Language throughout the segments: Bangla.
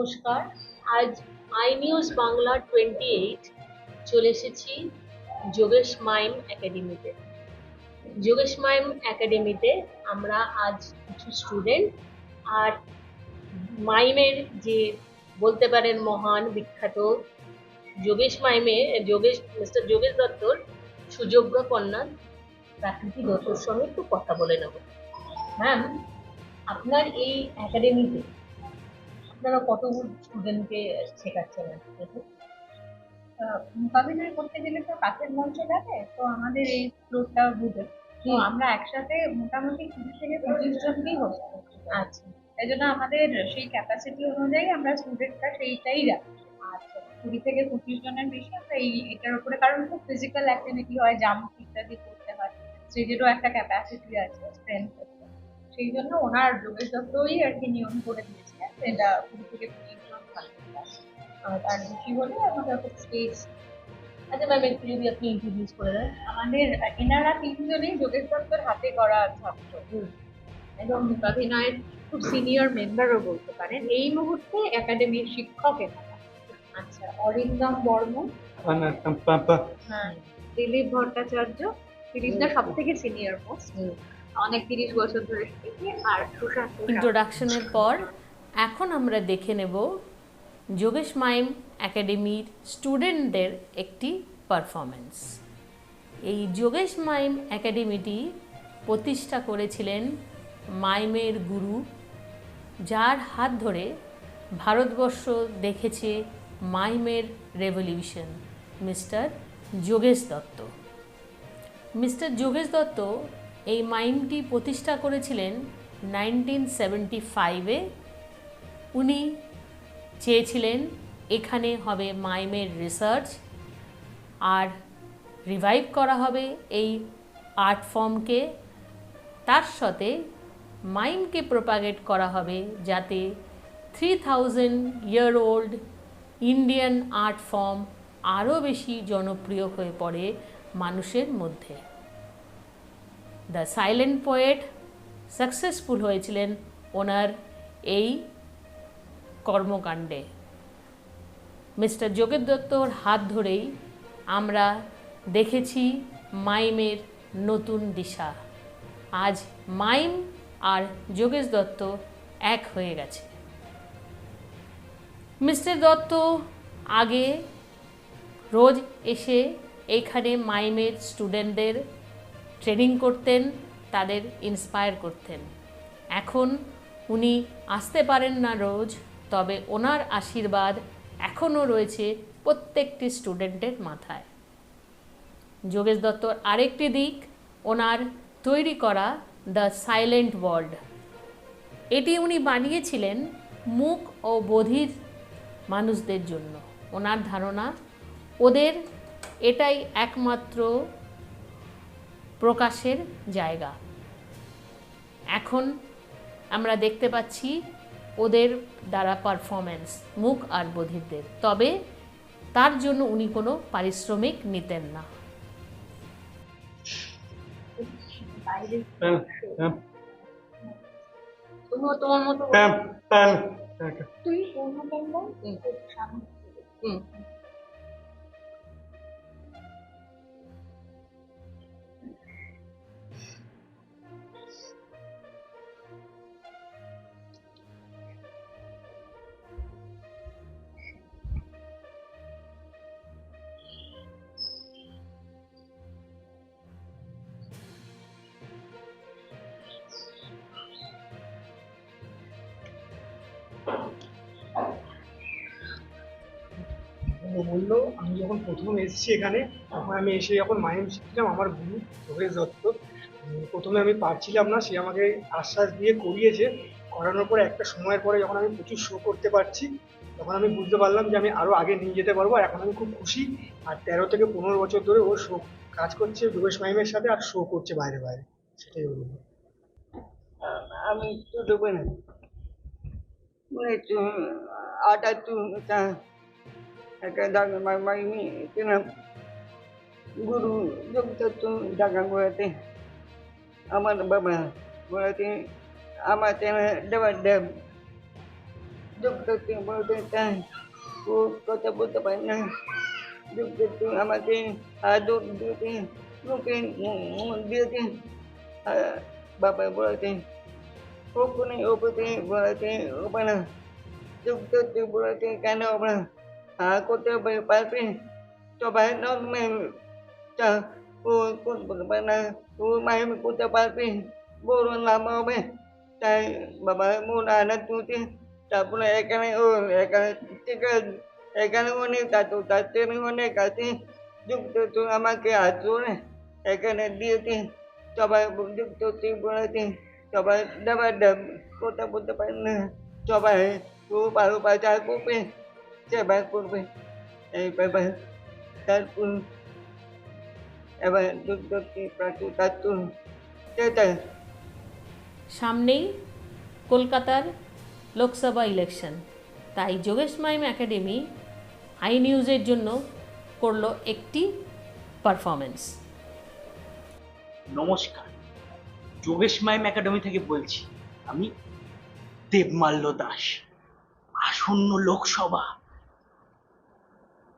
নমস্কার। আজ I news Bangla twenty eight চলে এসেছি যোগেশ মাইম একাডেমিতে। যোগেশ মাইম একাডেমিতে আমরা আজ কিছু স্টুডেন্ট আর মাইমের যে বলতে পারেন মহান বিখ্যাত যোগেশ মাইমের যোগেশ মিস্টার যোগেশ দত্তর সুযোগ্য কন্যা প্রাকৃতিক দত্তর সঙ্গে একটু কথা বলে নেব। ম্যাম আপনার এই একাডেমিতে আপনারা কত স্টুডেন্টকে শেখাচ্ছেন মোকাবিলায় করতে গেলে তো কাছের মঞ্চ লাগে তো আমাদের এই ফ্লোরটা বুঝে। তো আমরা একসাথে মোটামুটি কুড়ি থেকে পঁচিশ জনকেই হোস্ট করছি আচ্ছা। এই জন্য আমাদের সেই ক্যাপাসিটি অনুযায়ী আমরা স্টুডেন্টরা সেইটাই রাখি। আচ্ছা। কুড়ি থেকে পঁচিশ জনের বেশি আমরা এই এটার উপরে কারণ খুব ফিজিক্যাল অ্যাক্টিভিটি হয় জাম্প ইত্যাদি করতে হয় স্টেজেরও একটা ক্যাপাসিটি আছে স্ট্রেংথ সেই জন্য ওনার যোগেশ দত্তই আর কি নিয়ম করে দিয়েছিলেন এটা থেকে আর তার বেশি হলে আমাদের স্টেজ আচ্ছা ম্যাম একটু যদি আপনি ইন্ট্রোডিউস করে দেন। আমাদের এনারা তিনজনেই যোগেশ দত্তর হাতে করা ছাত্র। এবং অভিনয়ের খুব সিনিয়র মেম্বারও বলতে পারেন। এই মুহূর্তে একাডেমির শিক্ষক এনারা। আচ্ছা অরিন্দম বর্মন। হ্যাঁ দিলীপ ভট্টাচার্য। দিলীপদা সব থেকে সিনিয়র মোস্ট হুম। অনেক তিরিশ বছর ধরে শিখেছি। আর সুশান্ত। ইন্ট্রোডাকশনের পর এখন আমরা দেখে নেব যোগেশ মাইম একাডেমির স্টুডেন্টদের একটি পারফরমেন্স এই যোগেশ মাইম একাডেমিটি প্রতিষ্ঠা করেছিলেন মাইমের গুরু, যার হাত ধরে ভারতবর্ষ দেখেছে মাইমের revolution mister Yogesh Dutta. Mister Yogesh Dutta এই মাইমটি প্রতিষ্ঠা করেছিলেন নাইনটিন সেভেন্টি ফাইভে উনি চেয়েছিলেন এখানে হবে মাইমের রিসার্চ আর রিভাইভ করা হবে এই আর্ট ফর্মকে। তার সাথে মাইমকে প্রোপাগেট করা হবে যাতে three thousand year old Indian art form আরও বেশি জনপ্রিয় হয়ে পড়ে মানুষের মধ্যে। দ্য সাইলেন্ট পোয়েট সাকসেসফুল হয়েছিলেন ওনার এই কর্মকাণ্ডে। মিস্টার যোগেশ দত্তর হাত ধরেই আমরা দেখেছি মাইমের নতুন দিশা। আজ মাইম আর যোগেশ দত্ত এক হয়ে গেছে। মিস্টার দত্ত আগে রোজ এসে এইখানে মাইমের স্টুডেন্টদের ট্রেনিং করতেন, তাদের ইন্সপায়ার করতেন। এখন উনি আসতে পারেন না রোজ। তবে ওনার আশীর্বাদ এখনও রয়েছে প্রত্যেকটি স্টুডেন্টের মাথায়। যোগেশ দত্তর আরেকটি দিক, ওনার তৈরি করা দ্য সাইলেন্ট ওয়ার্ল্ড। এটি উনি বানিয়েছিলেন মুখ ও বধির মানুষদের জন্য। ওনার ধারণা, ওদের এটাই একমাত্র প্রকাশের জায়গা। এখন আমরা দেখতে পাচ্ছি ওদের দ্বারা পারফরমেন্স মুখ আর বধিরদের। তবে তার জন্য উনি কোনো পারিশ্রমিক নিতেন না। তোমার মতো ও বলল, আমি যখন প্রথম এসেছি এখানে, তখন আমি এসে যখন মাইম শিখছিলাম আমার গুরু যোগেশ দত্ত। প্রথমে আমি পারছিলাম না, সে আমাকে আশ্বাস দিয়ে করিয়েছে। করানোর পরে একটা সময়ের পরে যখন আমি প্রচুর শো করতে পারছি, তখন আমি বুঝতে পারলাম যে আমি আরও আগে নিয়ে যেতে পারব। আর এখন আমি খুব খুশি। আর তেরো থেকে পনেরো বছর ধরে ও শো কাজ করছে যোগেশ মাইমের সাথে আর শো করছে বাইরে বাইরে। সেটাই বলব। আমি তো দেবো না। মানে আটা তো একটা দাদা মাইমি কিনা গুরু যোগদত্ত জায়গা গোড়াতে আমার বাবা গোড়াতে আমার তেনা দেবার দেব যুক্ত তুই বলতে চাই ও কথা বলতে পারি না যুক্ত তুই আমাকে আদর দিয়েছে মুখে দিয়েছে বাবা বলেছে ওখানে ওপরে বলেছে ওপরে না যুক্ত তুই বলেছে কেন আমরা হা করতে পারবে সবাই নর্মে তা ও করতে পারে না ও মায়ের করতে পারবে বড় নাম হবে তাই বাবা মন আনা তুলতে তারপরে এখানে ও এখানে ঠিক আছে এখানে অনেক দাদু দাঁতের অনেক আছে যুক্ত তুই আমাকে আচরে এখানে দিয়েছে সবাই যুক্ত তুই বলেছে সবাই দাবার ডাব কথা বলতে পারে না সবাই ও ভালো বাজার করবে সেবা করবে এই তারপর এবার প্রাচুর সেটাই সামনেই কলকাতার লোকসভা ইলেকশন তাই যোগেশ মাইম একাডেমি আই নিউজের জন্য করল একটি পারফরমেন্স নমস্কার যোগেশ মাইম একাডেমি থেকে বলছি আমি দেবমাল্য দাস আসন্ন লোকসভা।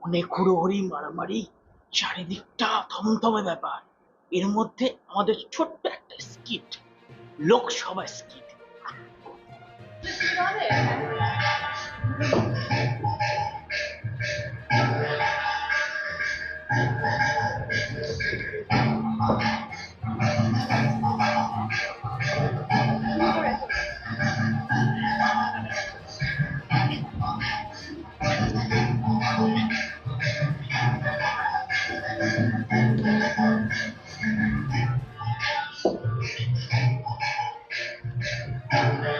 অনেক হুড়োহুড়ি মারামারি চারিদিকটা থমথমে ব্যাপার। এর মধ্যে আমাদের ছোট্ট একটা স্কিট লোকসভা স্কিট Amen.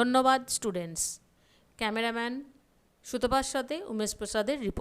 ধন্যবাদ স্টুডেন্টস। ক্যামেরাম্যান সুতপার সাথে উমেশ প্রসাদের রিপোর্ট।